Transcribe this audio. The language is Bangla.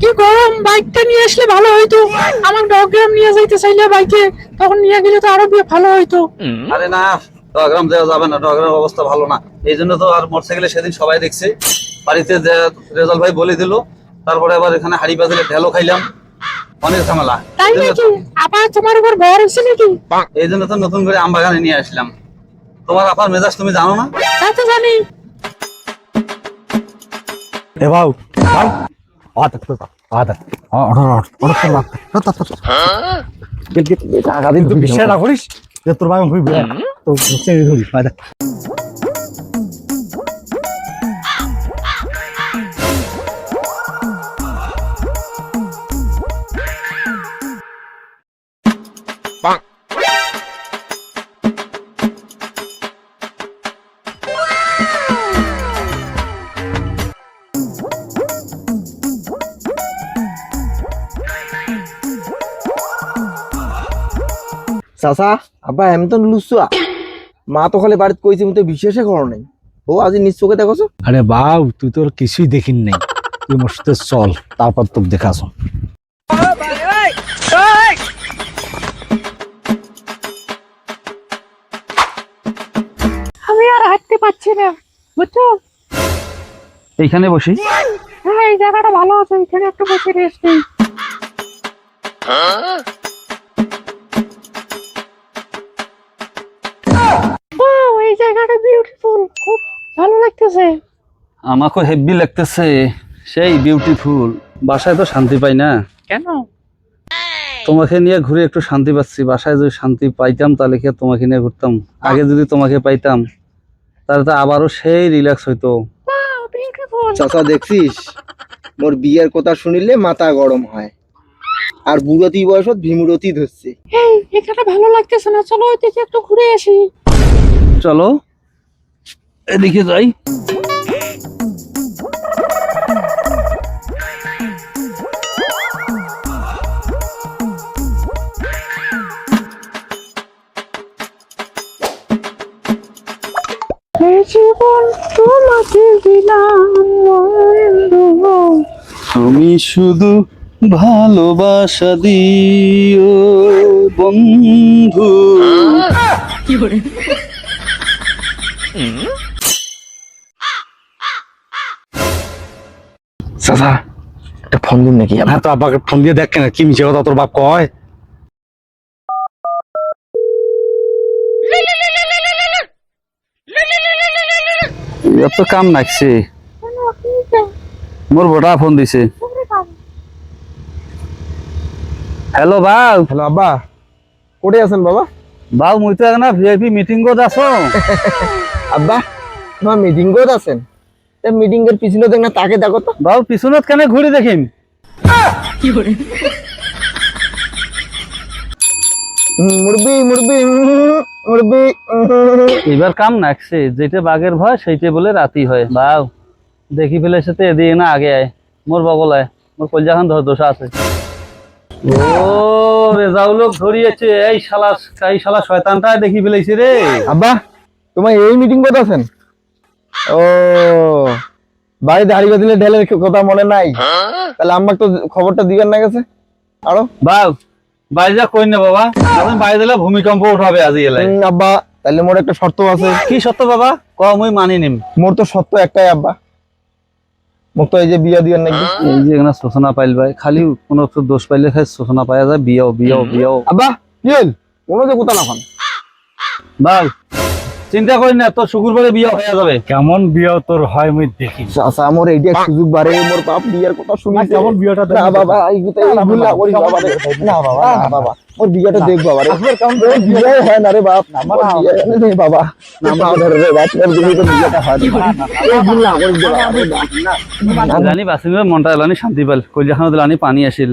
কি গরম বাইকটা নিয়ে আসলে ভালো হইতো। আমার ডগ্রাম নিয়ে যাইতে চাইলে বাইকে তখন নিয়ে গেলে তো আরও ভালো হইতো। আরে না ডগ্রাম দেওয়া যাবে না ডগ্রামের অবস্থা ভালো না। এই জন্য তো আর মোটরসাইকেলে সেদিন সবাই দেখছে। বাড়িতে রেজাল ভাই বলে দিল তারপরে আবার এখানে হাড়ি বাজারে ঢেলো খাইলাম। অনেক ঝামেলা তাই নাকি? আবার তোমার উপর ভর হয়েছে নাকি? এই জন্য তো নতুন করে আম বাগানে নিয়ে আসলাম। তোমার আপার মেজাজ তুমি জানো না? তা তো জানি। এ বাউ। অর্ডার আগাদিন তুই বিশ্বাস না করিস তোর ভাই হইবে চাচা আব্বা এম তো লুচুয়া মা তো খালি বাড়িতে কইছি আমি তো বিশ্বাসে করো নাই। ও আজি নিজ চোখে দেখছ আরে বাউ তুই তোর কিছুই দেখিন নাই। তুই মোর সাথে চল তারপর তোকে দেখাস আমি আর হাঁটতে পারছি না বুঝছ? এইখানে বসি। হ্যাঁ এই জায়গাটা ভালো আছে এখানে একটু বসে রেস্ট নেই। জায়গাটা বিউটিফুল খুব ভালো লাগতেছে। আমাকে হেভি লাগতেছে সেই বিউটিফুল বাসায় তো শান্তি পাই না। কেন? তোমাকে নিয়ে ঘুরে একটু শান্তি পাচ্ছি। বাসায় যদি শান্তি পাইতাম তাহলে কি তোমাকে নিয়ে ঘুরতাম? আগে যদি তোমাকে পাইতাম তাহলে তো আবারও সেই রিল্যাক্স হইতো। চাচা দেখছিস? মোর বিয়ের কথা শুনিলে মাথা গরম হয়। আর বুড়তি বয়সত ভীমরতি ধরছে। এই এখানে ভালো লাগতেছে না। চলো ওইদিকে একটু ঘুরে আসি। চলো। এদিকে যাই। জীবন তোমাকে দিলাম তুমি শুধু ভালোবাসা দিও বন্ধু। চাচা একটা ফোন দিন নাকি? হ্যাঁ তো আব্বাকে ফোন দিয়ে দেখ কেন কি মিছে কথা তোর বাপ কয়? এত কাম নাকছে মোর বড়া ফোন দিছে। হ্যালো বাউ। হ্যালো আব্বা। কোটে আছেন বাবা? বাউ মুই তো এখন ভিআইপি মিটিং আছো। আব্বা তোমার মিটিং কোত আছেন? মিটিং এর পিছনে দেখ না তাকে দেখো তো। বাউ পিছনত কেন ঘুরি দেখিম? হুম, মুরবি মুরবি মুরবি। এবার কাম নাকছে যেটা বাঘের ভয় সেইটা বলে রাতি হয়। বাউ দেখি ফেলে সাথে এদিকে না আগে আয়। মোর বগলায় মোর কলজাখান ধর দোষা আছে। ও রেজাউলক ধরিয়েছে এই শালা এই শালা শয়তানটা দেখি ফেলেছি রে। আব্বা তোমার এই মিটিং কোথা আছেন? ও বাড়ি দাঁড়িয়ে দিলে ঢেলের কথা মনে নাই। তাহলে আমাকে তো খবরটা দিবেন না গেছে। আরও? বাউ বাড়ি যা কই না বাবা। এখন বাড়ি দিলে ভূমিকম্প উঠাবে আজি এলাই আব্বা তাহলে মোর একটা শর্ত আছে। কি সত্য বাবা? ক মুই মানি নিম। মোর তো শর্ত একটাই আব্বা। মোক তো এই যে বিয়া দিবেন নাকি? এই যে এখানে শোষণা পাইল ভাই খালি কোনো একটু দোষ পাইলে খাই শোষণা পাওয়া যায় বিয়াও বিয়াও বিয়াও। আব্বা কি হল কোনো যে কোথা না বাউ চিন্তা করি না তোর শুকুরবারে বিয়া হয়ে যাবে কেমন বিয়ে তোর হয় মুই দেখি চাচা মোর এইটা সুযোগ বাড়ে মোর বাপ বিয়ার কথা শুনি কেমন বিয়েটা না বাবা এই কথা এই ভুল না বাবা না বাবা না বাবা মোর বিয়াটা দেখ বাবা রে মোর বিয়ে হয় না রে বাপ মোর বিয়ে হয় না রে বাবা না মা ধরে রে বাপ মোর বিয়ে তো বিয়েটা হয় না এই ভুল না করিস রে বাবা রে বাপ, না। জানি বাসিলে মনটা এলানি শান্তি পাল কলিজাখানো দিলানি পানি আসিল